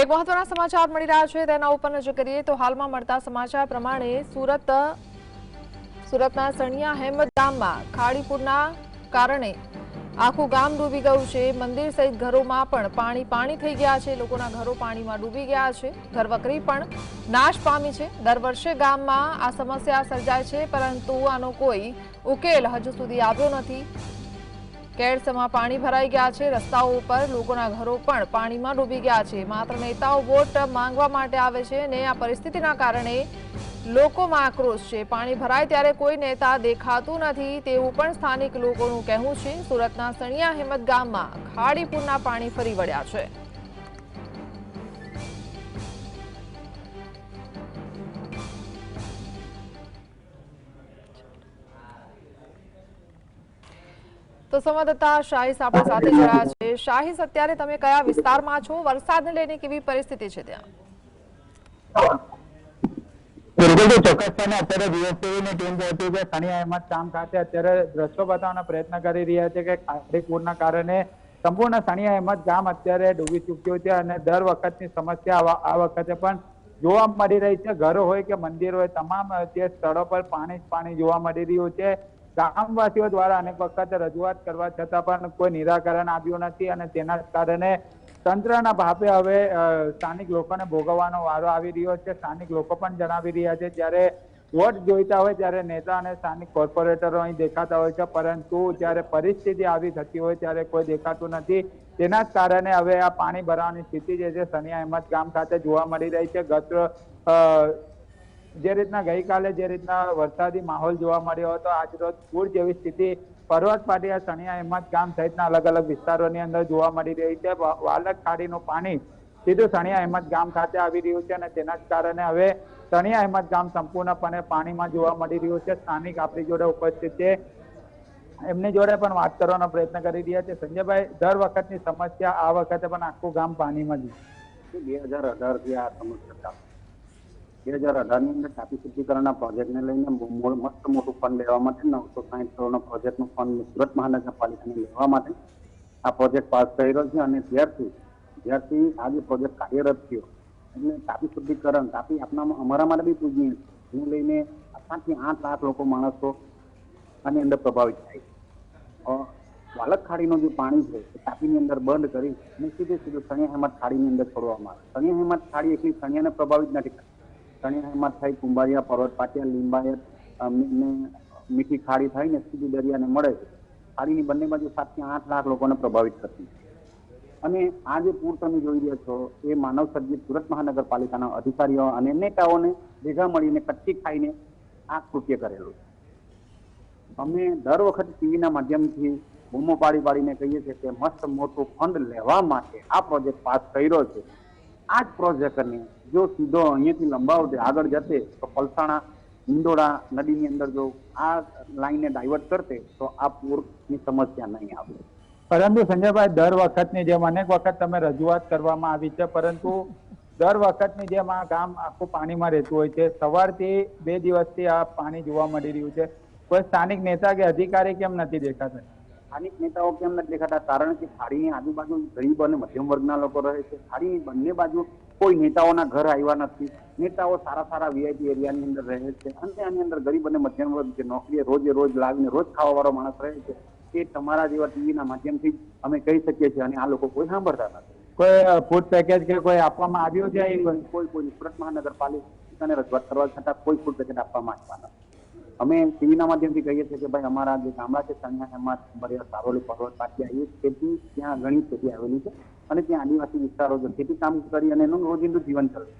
એક મહત્વના સમાચાર મળી રહ્યા છે. તેના ઉપર નજર કરીએ તો હાલમાં મળતા સમાચાર પ્રમાણે સુરત, સુરતના સણિયા હેમદ ગામમાં ખાડીપુરના કારણે આખું ગામ ડૂબી ગયું છે. મંદિર સહિત ઘરોમાં પણ પાણી પાણી થઈ ગયા છે. લોકોના ઘરો પાણીમાં ડૂબી ગયા છે. ઘરવકરી પણ નાશ પામી છે. દર વર્ષે ગામમાં આ સમસ્યા સર્જાય છે, પરંતુ આનો કોઈ ઉકેલ હજુ સુધી આવ્યો નથી. કેળસમાં પાણી ભરાઈ ગયા છે. રસ્તાઓ ઉપર લોકોના ઘરો પણ પાણીમાં ડૂબી ગયા છે. માત્ર નેતાઓ વોટ માંગવા માટે આવે છે અને આ પરિસ્થિતિના કારણે લોકોમાં આક્રોશ છે. પાણી ભરાય ત્યારે કોઈ નેતા દેખાતું નથી તેવું પણ સ્થાનિક લોકોનું કહેવું છે. સુરતના સણિયા હેમત ગામમાં ખાડીપુરના પાણી ફરી વળ્યા છે. તો સંવાદદાતા શાહીસ આપણી સાથે જોડાયા છે. શાહીસ અત્યારે તમે કયા વિસ્તારમાં છો? વરસાદને લઈને કેવી પરિસ્થિતિ છે ત્યાં? બિલકુલ તો ચોક્કસપણે સંપૂર્ણ સની અહેમદ ગામ અત્યારે ડૂબી ચૂક્યું છે અને દર વખતની સમસ્યા આ વખતે પણ જોવા મળી રહી છે. ઘરો હોય કે મંદિર હોય, તમામ સ્થળો પર પાણી જ પાણી જોવા મળી રહ્યું છે. ગામવાસીઓ દ્વારા અનેક વખત રજૂઆત કરવા છતાં પણ કોઈ નિરાકરણ આવ્યું નથી અને તેના કારણે તંત્રના ભાપે હવે સ્થાનિક લોકોને ભોગવવાનો વારો આવી રહ્યો છે. સ્થાનિક લોકો પણ જણાવી રહ્યા છે. જ્યારે વોટ જોઈતા હોય ત્યારે નેતા અને સ્થાનિક કોર્પોરેટરો અહીં દેખાતા હોય છે. પરંતુ જ્યારે પરિસ્થિતિ આવી થતી હોય ત્યારે કોઈ દેખાતું નથી. તેના જ કારણે હવે આ પાણી ભરાવાની સ્થિતિ જે છે, સનિયા અહેમદ ગામ ખાતે જોવા મળી રહી છે. ગત જે રીતના ગઈકાલે જે રીતના વરસાદી માહોલ જોવા મળ્યો હતો, આજ રોજ પૂર જેવી સ્થિતિ પર્વત પાટિયા સણિયા, હિંમત ગામ સહિતના અલગ અલગ વિસ્તારોની અંદર જોવા મળી રહી છે. વાલક ખાડીનું પાણી સીધું સણિયા, હિંમત ગામ ખાતે આવી રહ્યું છે અને તેના જ કારણે હવે સણિયા, હિંમત ગામ સંપૂર્ણપણે પાણીમાં જોવા મળી રહ્યું છે. સ્થાનિક આપણી જોડે ઉપસ્થિત છે. એમની જોડે પણ વાત કરવાનો પ્રયત્ન કરી રહ્યા છે. સંજયભાઈ, દર વખતની સમસ્યા આ વખતે પણ આખું ગામ પાણીમાં જ બે હજાર અઢાર આ સમસ્યા બે હજાર અઢારની અંદર ટાપી શુદ્ધિકરણના પ્રોજેક્ટને લઈને મસ્ત મોટું ફંડ લેવા માટે નવસો સાહીઠ કરોડનો પ્રોજેક્ટનું ફંડ સુરત મહાનગરપાલિકાને લેવા માટે આ પ્રોજેક્ટ પાસ થઈ રહ્યો છે અને ત્યારથી જ્યારથી આ જે પ્રોજેક્ટ કાર્યરત થયો, એટલે ટાપી શુદ્ધિકરણ ટાપી આપણા અમારા માટે બી પૂજનીય છે. એને લઈને સાતથી આઠ લાખ લોકો માણસો આની અંદર પ્રભાવિત થાય વાલક ખાડીનું જે પાણી છે, એ તાપીની અંદર બંધ કરી અને સીધે સીધું સણિયા હેમત ખાડીની અંદર છોડવામાં આવે. સણિયા હેમત ખાડી એટલી સણિયાને પ્રભાવિત નથી કરતી. સણિયા હેમત થઈ, કુંભારિયા, પર્વત પાટિયા, લીંબાયત મીઠી ખાડી થઈને સીધી દરિયાને મળે છે. ખાડીની બંને બાજુ સાતથી આઠ લાખ લોકોને પ્રભાવિત થતી અને આ જે પૂર તમે જોઈ રહ્યા છો, એ માનવ સર્જિત સુરત મહાનગરપાલિકાના અધિકારીઓ અને નેતાઓને ભેગા મળીને કચ્છી ખાઈને આ કૃત્ય કરેલું અમે દર વખત ટીવીના માધ્યમથી બૂમો પાડી પાડીને કહીએ છીએ કે મસ્ત મોટું ફંડ લેવા માટે આ પ્રોજેક્ટ પાસ કર્યો છે. આ જ પ્રોજેક્ટને જો સીધો અહીંયાથી લંબાવતે આગળ જતે તો પલસાણા ઇન્દોરા નદીની અંદર જો આ લાઈનને ડાયવર્ટ કરતે તો આ પૂરની સમસ્યા નહીં આવે. પરંતુ સંજયભાઈ, દર વખતની જેમ અનેક વખત તમે રજૂઆત કરવામાં આવી છે, પરંતુ દર વખતની જેમ આ ગામ આખું પાણીમાં રહેતું હોય છે. સવારથી બે દિવસથી આ પાણી જોવા મળી રહ્યું છે. કોઈ સ્થાનિક નેતા કે અધિકારી કેમ નથી દેખાતા? સ્થાનિક નેતાઓ કેમ નથી દેખાતા કારણ કે ખાડીની આજુબાજુ ગરીબ અને મધ્યમ વર્ગના લોકો રહે છે ખાડીની બંને બાજુ કોઈ નેતાઓના ઘર આવ્યા નથી નેતાઓ સારા સારા વીઆઈપી એરિયાની અંદર રહે છે અને આની અંદર ગરીબ અને મધ્યમ વર્ગ જે નોકરીએ રોજે રોજ લાવીને રોજ ખાવાવાળો માણસ રહે છે એ તમારા જેવા ટીવીના માધ્યમથી અમે કહી શકીએ છીએ અને આ લોકો કોઈ સાંભળતા નથી કોઈ ફૂડ પેકેજ કે કોઈ આપવામાં આવ્યું છે કોઈ કોઈ કોઈ સુરત મહાનગરપાલિકાને રજૂઆત કરવા છતાં કોઈ ફૂડ પેકેજ આપવામાં આવ્યા નથી અમે ટીવીના માધ્યમથી કહીએ છીએ કે ભાઈ અમારા જે ગામડા છે સણિયા હેમત બરિયા સારોલી પર્વત પાટિયા આવી ખેતી ત્યાં ઘણી ખેતી આવેલી છે અને ત્યાં આદિવાસી વિસ્તારો છે. ખેતી કામ કરી અને એનું રોજિંદુ જીવન ચાલે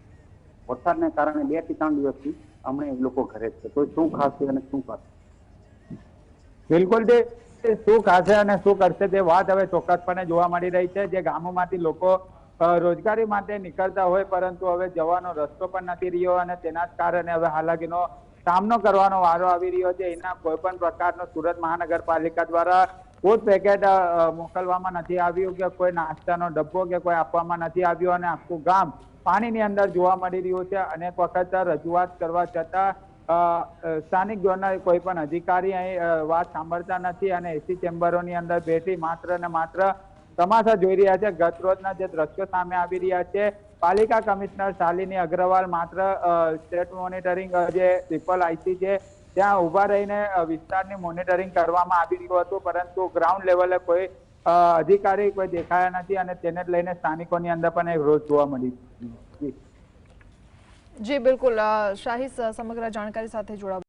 વરસાદને કારણે બેથી ત્રણ દિવસથી અમને લોકો ઘરે છે. તો શું ખાશે અને શું કરશે? બિલકુલ તે શું ખાશે અને શું કરશે તે વાત હવે ચોક્કસપણે જોવા મળી રહી છે. જે ગામોમાંથી લોકો રોજગારી માટે નીકળતા હોય, પરંતુ હવે જવાનો રસ્તો પણ નથી રહ્યો અને તેના જ કારણે હવે હાલાકીનો સામનો કરવાનો વારો આવી રહ્યો છે. એના કોઈ પણ પ્રકારનો સુરત મહાનગરપાલિકા દ્વારા ફૂડ પેકેટ મોકલવામાં નથી આવ્યું કે કોઈ નાસ્તાનો ડબ્બો કે કોઈ આપવામાં નથી આવ્યો અને આખું ગામ પાણીની અંદર જોવા મળી રહ્યું છે. અનેક વખત રજૂઆત કરવા છતાં સ્થાનિક ઝોનના કોઈ પણ અધિકારી અહીં વાત સાંભળતા નથી અને એસી ચેમ્બરોની અંદર બેઠી માત્ર ને માત્ર તમાશા જોઈ રહ્યા છે. ગત રોજના જે દ્રશ્યો સામે આવી રહ્યા છે પાલિકા કમિશનર શાલિની અગ્રવાલ માત્ર સ્ટેટ મોનિટરિંગ જે ટ્રિપલ આઈસી છે, ત્યાં ઊભા રહીને વિસ્તારની મોનિટરિંગ કરવામાં આવી રહ્યું હતું, પરંતુ ગ્રાઉન્ડ લેવલે કોઈ અધિકારી કોઈ દેખાયા નથી અને તેને લઈને સ્થાનિકોની અંદર પણ એક રોજ જોવા મળી. જી બિલકુલ શાહી સમગ્ર જાણકારી સાથે જોડાવા